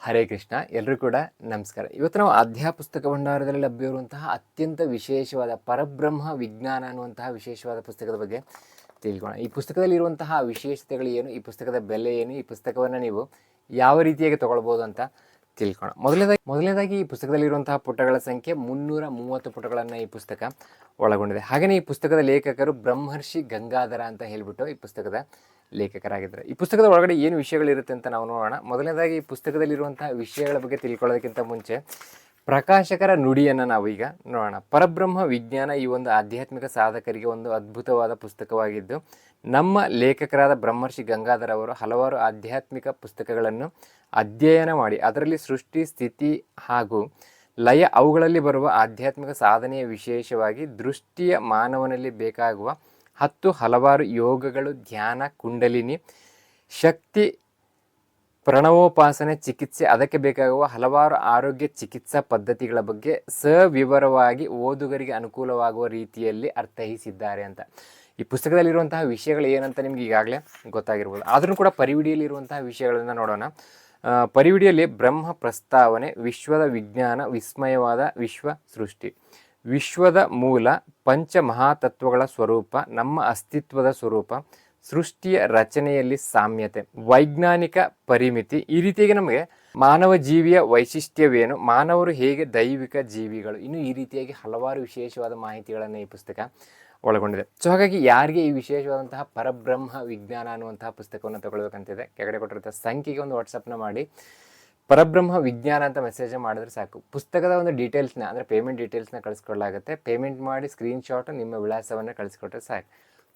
ಹರೇ ಕೃಷ್ಣ ಎಲ್ಲರೂ ಕೂಡ ನಮಸ್ಕಾರ. ಇವತ್ತು ನಾವು ಅಧ್ಯಾಯ ಪುಸ್ತಕ ಭಂಡಾರದಲ್ಲಿ ಲಭ್ಯವಿರುವಂತಹ ಅತ್ಯಂತ ವಿಶೇಷವಾದ ಪರಬ್ರಹ್ಮ ವಿಜ್ಞಾನ ಅನ್ನುವಂತಹ ವಿಶೇಷವಾದ ಪುಸ್ತಕದ ಬಗ್ಗೆ ತಿಳ್ಕೊಳ್ಳೋಣ. ಈ ಪುಸ್ತಕದಲ್ಲಿ ಇರುವಂತಹ ವಿಶೇಷತೆಗಳು ಏನು, ಈ ಪುಸ್ತಕದ ಬೆಲೆ ಏನು, ಈ ಪುಸ್ತಕವನ್ನು ನೀವು ಯಾವ ರೀತಿಯಾಗಿ ತಗೊಳ್ಬೋದು ಅಂತ ತಿಳ್ಕೊಳ್ಳೋಣ. ಮೊದಲನೇದಾಗಿ ಮೊದಲನೇದಾಗಿ ಈ ಪುಸ್ತಕದಲ್ಲಿರುವಂತಹ ಪುಟಗಳ ಸಂಖ್ಯೆ ಮುನ್ನೂರ ಮೂವತ್ತು ಪುಟಗಳನ್ನು ಈ ಪುಸ್ತಕ ಒಳಗೊಂಡಿದೆ. ಹಾಗೆಯೇ ಈ ಪುಸ್ತಕದ ಲೇಖಕರು ಬ್ರಹ್ಮರ್ಷಿ ಗಂಗಾಧರ ಅಂತ ಹೇಳಿಬಿಟ್ಟು ಈ ಪುಸ್ತಕದ ಲೇಖಕರಾಗಿದ್ದಾರೆ. ಈ ಪುಸ್ತಕದ ಒಳಗಡೆ ಏನು ವಿಷಯಗಳಿರುತ್ತೆ ಅಂತ ನಾವು ನೋಡೋಣ. ಮೊದಲನೇದಾಗಿ ಈ ಪುಸ್ತಕದಲ್ಲಿರುವಂತಹ ವಿಷಯಗಳ ಬಗ್ಗೆ ತಿಳ್ಕೊಳ್ಳೋದಕ್ಕಿಂತ ಮುಂಚೆ ಪ್ರಕಾಶಕರ ನುಡಿಯನ್ನು ನಾವು ಈಗ ನೋಡೋಣ. ಪರಬ್ರಹ್ಮ ವಿಜ್ಞಾನ ಈ ಒಂದು ಆಧ್ಯಾತ್ಮಿಕ ಸಾಧಕರಿಗೆ ಒಂದು ಅದ್ಭುತವಾದ ಪುಸ್ತಕವಾಗಿದ್ದು, ನಮ್ಮ ಲೇಖಕರಾದ ಬ್ರಹ್ಮರ್ಷಿ ಗಂಗಾಧರ ಅವರು ಹಲವಾರು ಆಧ್ಯಾತ್ಮಿಕ ಪುಸ್ತಕಗಳನ್ನು ಅಧ್ಯಯನ ಮಾಡಿ, ಅದರಲ್ಲಿ ಸೃಷ್ಟಿ, ಸ್ಥಿತಿ ಹಾಗೂ ಲಯ ಅವುಗಳಲ್ಲಿ ಬರುವ ಆಧ್ಯಾತ್ಮಿಕ ಸಾಧನೆಯ ವಿಶೇಷವಾಗಿ ದೃಷ್ಟಿಯ ಮಾನವನಲ್ಲಿ ಬೇಕಾಗುವ ಹತ್ತು ಹಲವಾರು ಯೋಗಗಳು, ಧ್ಯಾನ, ಕುಂಡಲಿನಿ, ಶಕ್ತಿ, ಪ್ರಣವೋಪಾಸನೆ, ಚಿಕಿತ್ಸೆ, ಅದಕ್ಕೆ ಬೇಕಾಗುವ ಹಲವಾರು ಆರೋಗ್ಯ ಚಿಕಿತ್ಸಾ ಪದ್ಧತಿಗಳ ಬಗ್ಗೆ ಸವಿವರವಾಗಿ ಓದುಗರಿಗೆ ಅನುಕೂಲವಾಗುವ ರೀತಿಯಲ್ಲಿ ಅರ್ಥೈಸಿದ್ದಾರೆ ಅಂತ. ಈ ಪುಸ್ತಕದಲ್ಲಿರುವಂತಹ ವಿಷಯಗಳು ಏನಂತ ನಿಮ್ಗೆ ಈಗಾಗಲೇ ಗೊತ್ತಾಗಿರ್ಬೋದು. ಆದರೂ ಕೂಡ ಪರಿವಿಡಿಯಲ್ಲಿರುವಂತಹ ವಿಷಯಗಳನ್ನು ನೋಡೋಣ. ಪರಿವಿಡಿಯಲ್ಲಿ ಬ್ರಹ್ಮ ಪ್ರಸ್ತಾವನೆ, ವಿಶ್ವದ ವಿಜ್ಞಾನ, ವಿಸ್ಮಯವಾದ ವಿಶ್ವ ಸೃಷ್ಟಿ. ವಿಶ್ವದ ಮೂಲ ಪಂಚ ಮಹಾತತ್ವಗಳ ಸ್ವರೂಪ, ನಮ್ಮ ಅಸ್ತಿತ್ವದ ಸ್ವರೂಪ, ಸೃಷ್ಟಿಯ ರಚನೆಯಲ್ಲಿ ಸಾಮ್ಯತೆ, ವೈಜ್ಞಾನಿಕ ಪರಿಮಿತಿ, ಈ ರೀತಿಯಾಗಿ ನಮಗೆ ಮಾನವ ಜೀವಿಯ ವೈಶಿಷ್ಟ್ಯವೇನು, ಮಾನವರು ಹೇಗೆ ದೈವಿಕ ಜೀವಿಗಳು, ಇನ್ನು ಈ ರೀತಿಯಾಗಿ ಹಲವಾರು ವಿಶೇಷವಾದ ಮಾಹಿತಿಗಳನ್ನು ಈ ಪುಸ್ತಕ ಒಳಗೊಂಡಿದೆ. ಸೊ ಹಾಗಾಗಿ ಯಾರಿಗೆ ಈ ವಿಶೇಷವಾದಂತಹ ಪರಬ್ರಹ್ಮ ವಿಜ್ಞಾನ ಅನ್ನುವಂತಹ ಪುಸ್ತಕವನ್ನು ತಗೊಳ್ಬೇಕಂತಿದೆ, ಕೆಳಗಡೆ ಕೊಟ್ಟಿರುವಂತಹ ಸಂಖ್ಯೆಗೆ ಒಂದು ವಾಟ್ಸಪ್ನ ಮಾಡಿ. ಪರಬ್ರಹ್ಮ ವಿಜ್ಞಾನ ಅಂತ ಮೆಸೇಜ್ ಮಾಡಿದ್ರೆ ಸಾಕು. ಪುಸ್ತಕದ ಒಂದು ಡೀಟೇಲ್ಸ್ನ ಅಂದರೆ ಪೇಮೆಂಟ್ ಡೀಟೇಲ್ಸ್ನ ಕಳಿಸ್ಕೊಡ್ಲಾಗುತ್ತೆ ಪೇಮೆಂಟ್ ಮಾಡಿ ಸ್ಕ್ರೀನ್ಶಾಟ್ ನಿಮ್ಮ ವಿಳಾಸವನ್ನು ಕಳಿಸ್ಕೊಟ್ರೆ ಸಾಕು.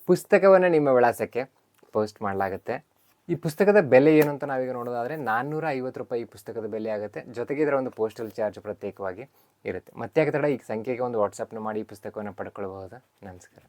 ಪುಸ್ತಕವನ್ನು ನಿಮ್ಮ ವಿಳಾಸಕ್ಕೆ ಪೋಸ್ಟ್ ಮಾಡಲಾಗುತ್ತೆ. ಈ ಪುಸ್ತಕದ ಬೆಲೆ ಏನು ಅಂತ ನಾವೀಗ ನೋಡೋದಾದರೆ ನಾನ್ನೂರ ಐವತ್ತು ರೂಪಾಯಿ ಈ ಪುಸ್ತಕದ ಬೆಲೆ ಆಗುತ್ತೆ. ಜೊತೆಗೆ ಇದರ ಒಂದು ಪೋಸ್ಟಲ್ ಚಾರ್ಜ್ ಪ್ರತ್ಯೇಕವಾಗಿ ಇರುತ್ತೆ. ಮತ್ತೆ ಆಗ ತಡ ಈ ಸಂಖ್ಯೆಗೆ ಒಂದು ವಾಟ್ಸಪ್ನ ಮಾಡಿ ಈ ಪುಸ್ತಕವನ್ನು ಪಡ್ಕೊಳ್ಬಹುದು? ನಮಸ್ಕಾರ.